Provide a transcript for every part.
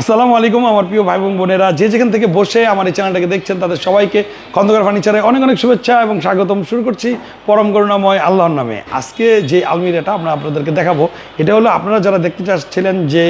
আসসালামু আলাইকুম আমার প্রিয় ভাই বোন বোনেরা। যে যেখান থেকে বসে আমার এই চ্যানেলটাকে দেখছেন, তাদের সবাইকে খন্দকার ফার্নিচারে অনেক অনেক শুভেচ্ছা এবং স্বাগতম। শুরু করছি পরম করুণাময় আল্লাহর নামে। আজকে যে আলমিরাটা আমরা আপনাদেরকে দেখাবো, এটা হলো আপনারা যারা দেখতে চাচ্ছিলেন যে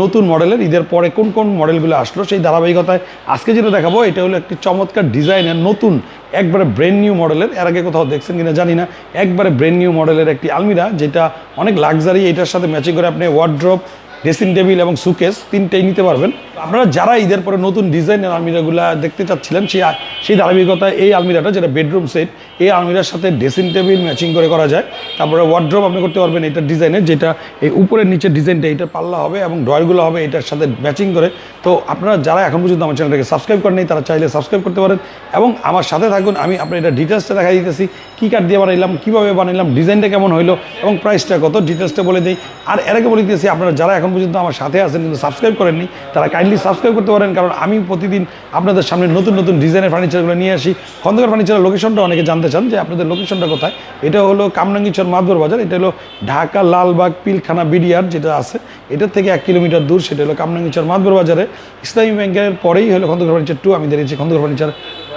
নতুন মডেলের, ঈদের পরে কোন কোন মডেলগুলো আসলো সেই ধারাবাহিকতায়, আজকে যেটা দেখাবো, এটা হলো একটি চমৎকার ডিজাইনের নতুন, একবারে ব্র্যান্ড নিউ মডেলের। এর আগে কোথাও দেখছেন কিনা জানি না। একবারে ব্র্যান্ড নিউ মডেলের একটি আলমিরা, যেটা অনেক লাক্সারি এটার সাথে ম্যাচিং করে আপনি ওয়ার্ড্রপ ড্রেসিং টেবিল এবং সুকেস, তিনটেই নিতে পারবেন। আপনারা যারা ঈদের পরে নতুন ডিজাইনের আলমিরাগুলো দেখতে চাচ্ছিলেন, সেই সেই ধারাবাহিকতায় এই আলমিরাটা, যেটা বেডরুম সেট, এই আলমিরার সাথে ড্রেসিং টেবিল ম্যাচিং করে করা যায়। তারপরে ওয়ার্ড্রপ আপনি করতে পারবেন এটা ডিজাইনের, যেটা এই উপরের নিচের ডিজাইনটা, এটা পাল্লা হবে এবং ড্রয়ারগুলো হবে এটার সাথে ম্যাচিং করে। তো আপনারা যারা এখন পর্যন্ত আমার চ্যানেলটাকে সাবস্ক্রাইব করেন তারা চাইলে সাবস্ক্রাইব করতে পারেন। এবং আমার সাথে থাকুন, আমি আপনার এটা ডিটেলসটা দেখা দিতেছি, কী কাঠ দিয়ে বানাইলাম, কীভাবে বানাইলাম, ডিজাইনটা কেমন হলো এবং প্রাইসটা কত ডিটেলসটা বলে দিই। আর এর আগে বলে দিতেছি, আপনারা যারা এখন পর্যন্ত আমার সাথে আছেন কিন্তু সাবস্ক্রাইব করেননি, তারা কাইন্ডলি সাবস্ক্রাইব করতে পারেন, কারণ আমি প্রতিদিন আপনাদের সামনে নতুন নতুন ডিজাইনের ফার্নিচারগুলো নিয়ে আসি। খন্দকার ফার্নিচারের লোকেশনটা অনেকে জানতে চান যে আপনাদের লোকেশনটা কোথায়। এটা হলো কামরাঙ্গিচর মাদবর বাজার, এটা হলো ঢাকা লালবাগ পিলখানা বিডিআর যেটা আছে, এটার থেকে এক কিলোমিটার দূর, সেটা হলো কামরাঙ্গিচর মাদবর বাজারে। ইসলামী ব্যাংকের পরেই হলো খন্দকার ফার্নিচার টু আমি দাঁড়িয়েছি খন্দকার ফার্নিচার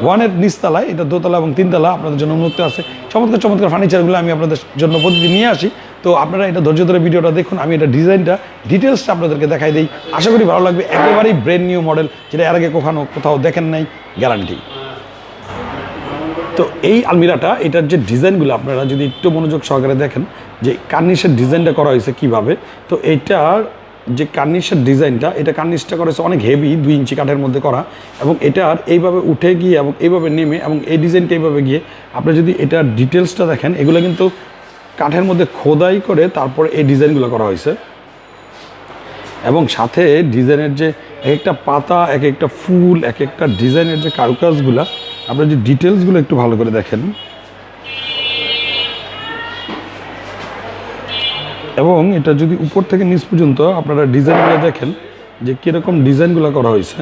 ওয়ানের নিচতলায়, এটা দোতলা এবং তিনতলা আপনাদের জন্য উন্মুক্ত আছে। চমৎকার চমৎকার ফার্নিচারগুলো আমি আপনাদের জন্য প্রতিদিন নিয়ে আসি। তো আপনারা এটা ধৈর্য ধরে ভিডিওটা দেখুন, আমি এটা ডিজাইনটা ডিটেলসটা আপনাদেরকে দেখাই দিই। আশা করি ভালো লাগবে, একেবারেই ব্র্যান্ড নিউ মডেল যেটা এর আগে কখনো কোথাও দেখেন নাই গ্যারান্টি তো এই আলমিরাটা, এটার যে ডিজাইনগুলো আপনারা যদি একটু মনোযোগ সহকারে দেখেন, যে কার্নিশের ডিজাইনটা করা হয়েছে কীভাবে, তো এইটার যে কার্নিশের ডিজাইনটা, এটা কার্নিশটা করা হয়েছে অনেক হেভি দুই ইঞ্চি কাঠের মধ্যে করা এবং এটার এইভাবে উঠে গিয়ে এবং এইভাবে নেমে এবং এই ডিজাইনটা এইভাবে গিয়ে আপনি যদি এটার ডিটেলসটা দেখেন, এগুলো কিন্তু কাঠের মধ্যে খোদাই করে তারপরে এই ডিজাইনগুলো করা হয়েছে। এবং সাথে ডিজাইনের যে এক একটা পাতা এক একটা ফুল এক একটা ডিজাইনের যে কারুকাজগুলা আপনার যে ডিটেলসগুলো একটু ভালো করে দেখেন। এবং এটা যদি উপর থেকে নিচ পর্যন্ত আপনারা ডিজাইনগুলো দেখেন যে কীরকম ডিজাইনগুলো করা হয়েছে।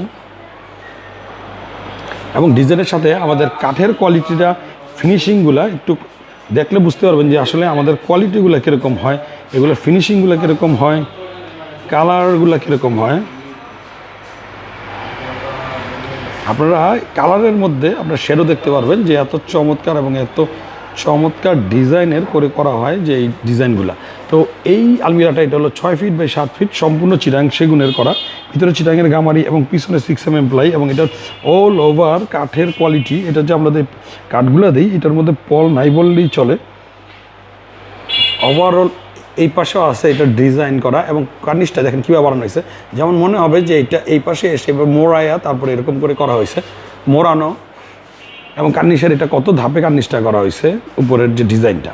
এবং ডিজাইনের সাথে আমাদের কাঠের কোয়ালিটিটা, ফিনিশিংগুলো একটু দেখলে বুঝতে পারবেন যে আসলে আমাদের কোয়ালিটিগুলো কীরকম হয়, এগুলো ফিনিশিংগুলো কীরকম হয়, কালারগুলো কীরকম হয়। আপনারা কালারের মধ্যে আপনারা শেডও দেখতে পারবেন যে এত চমৎকার এবং এত চমৎকার ডিজাইনের করে করা হয় যে এই ডিজাইনগুলো। তো এই আলমিরাটা, এটা হলো ছয় ফিট বাই সাত ফিট সম্পূর্ণ চিরাং সেগুনের করা। ভিতরে চিরাঙের গামারি এবং পিছনে সিক্স এম এম প্লাই এবং এটা অল ওভার কাঠের কোয়ালিটি এটা যে আমাদের কাঠগুলো দিই, এটার মধ্যে পল নাই বললেই চলে। ওভারঅল এই পাশেও আছে এটা ডিজাইন করা এবং কার্নিশটা দেখেন কীভাবে বানানো হয়েছে। যেমন মনে হবে যে এটা এই পাশে এসে এবার মোড়ায়া, তারপরে এরকম করে করা হয়েছে। মোড়ানো এবং কার্নিশের এটা কত ধাপে কার্নিশটা করা হয়েছে, উপরের যে ডিজাইনটা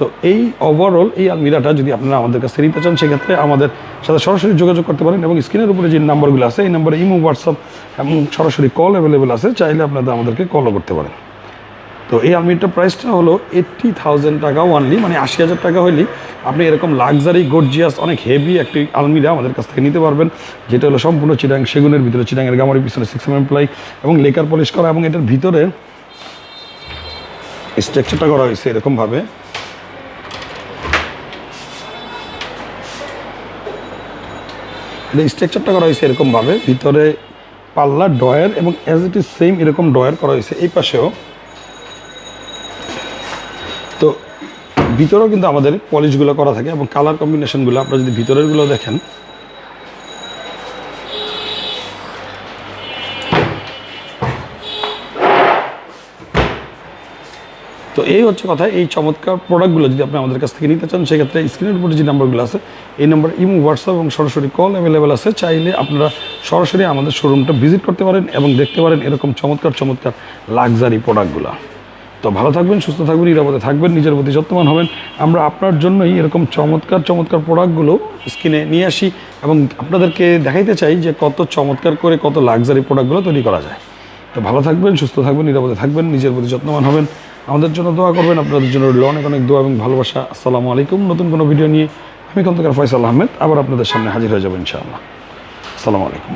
তো এই ওভারঅল এই আলমিরাটা যদি আপনারা আমাদের কাছে নিতে চান, সেক্ষেত্রে আমাদের সাথে সরাসরি যোগাযোগ করতে পারেন এবং স্ক্রিনের উপরে যে নাম্বারগুলো আছে, এই নাম্বারে ইমো, হোয়াটসঅ্যাপ এবং সরাসরি কল অ্যাভেলেবেল আছে, চাইলে আপনারা আমাদেরকে কলও করতে পারেন। তো এই আলমিরাটার প্রাইসটা হলো এইট্টি থাউজেন্ড টাকা ওয়ানলি মানে আশি হাজার টাকা হলেই আপনি এরকম লাক্সারি গর্জিয়াস অনেক হেভি একটি আলমিরা আমাদের কাছ থেকে নিতে পারবেন, যেটা হলো সম্পূর্ণ চিটাং সেগুনের ভিতরে চিটাঙের গামারি পিছনে সিক্স এম প্লাই এবং লেকার পলিশ করা এবং এটার ভিতরে স্ট্রাকচারটা করা হয়েছে এরকমভাবে। স্ট্রাকচারটা করা হয়েছে এরকমভাবে, ভিতরে পাল্লা ডয়ার এবং অ্যাজ ইট ইজ সেম এরকম ডয়ার করা হয়েছে এই পাশেও। তো ভিতরেও কিন্তু আমাদের পলিশগুলো করা থাকে এবং কালার কম্বিনেশনগুলো আপনারা যদি ভিতরেরগুলো দেখেন তো এই হচ্ছে কথা, এই চমৎকার প্রোডাক্টগুলো যদি আপনি আমাদের কাছ থেকে নিতে চান, সেক্ষেত্রে স্ক্রিনের উপরে যে নাম্বারগুলো আছে, এই নাম্বার ইমো হোয়াটসঅ্যাপ এবং সরাসরি কল অ্যাভেলেবেল আছে। চাইলে আপনারা সরাসরি আমাদের শোরুমটা ভিজিট করতে পারেন এবং দেখতে পারেন এরকম চমৎকার চমৎকার লাক্সারি প্রোডাক্টগুলো তো ভালো থাকবেন, সুস্থ থাকবেন, নিরাপদে থাকবেন, নিজের প্রতি যত্নবান হবেন। আমরা আপনার জন্যই এরকম চমৎকার চমৎকার প্রোডাক্টগুলো স্কিনে নিয়ে আসি এবং আপনাদেরকে দেখাইতে চাই যে কত চমৎকার করে কত লাক্সারি প্রোডাক্টগুলো তৈরি করা যায়। তো ভালো থাকবেন, সুস্থ থাকবেন, নিরাপদে থাকবেন, নিজের প্রতি যত্নবান হবেন। আমাদের জন্য দোয়া করবেন, আপনাদের জন্য রইল অনেক অনেক দোয়া এবং ভালোবাসা। আসসালামু আলাইকুম। নতুন কোনো ভিডিও নিয়ে আমি খন্দকার ফয়সাল আহমেদ, আবার আপনাদের সামনে হাজির হয়ে যাব ইনশাআল্লাহ। আসসালামু আলাইকুম।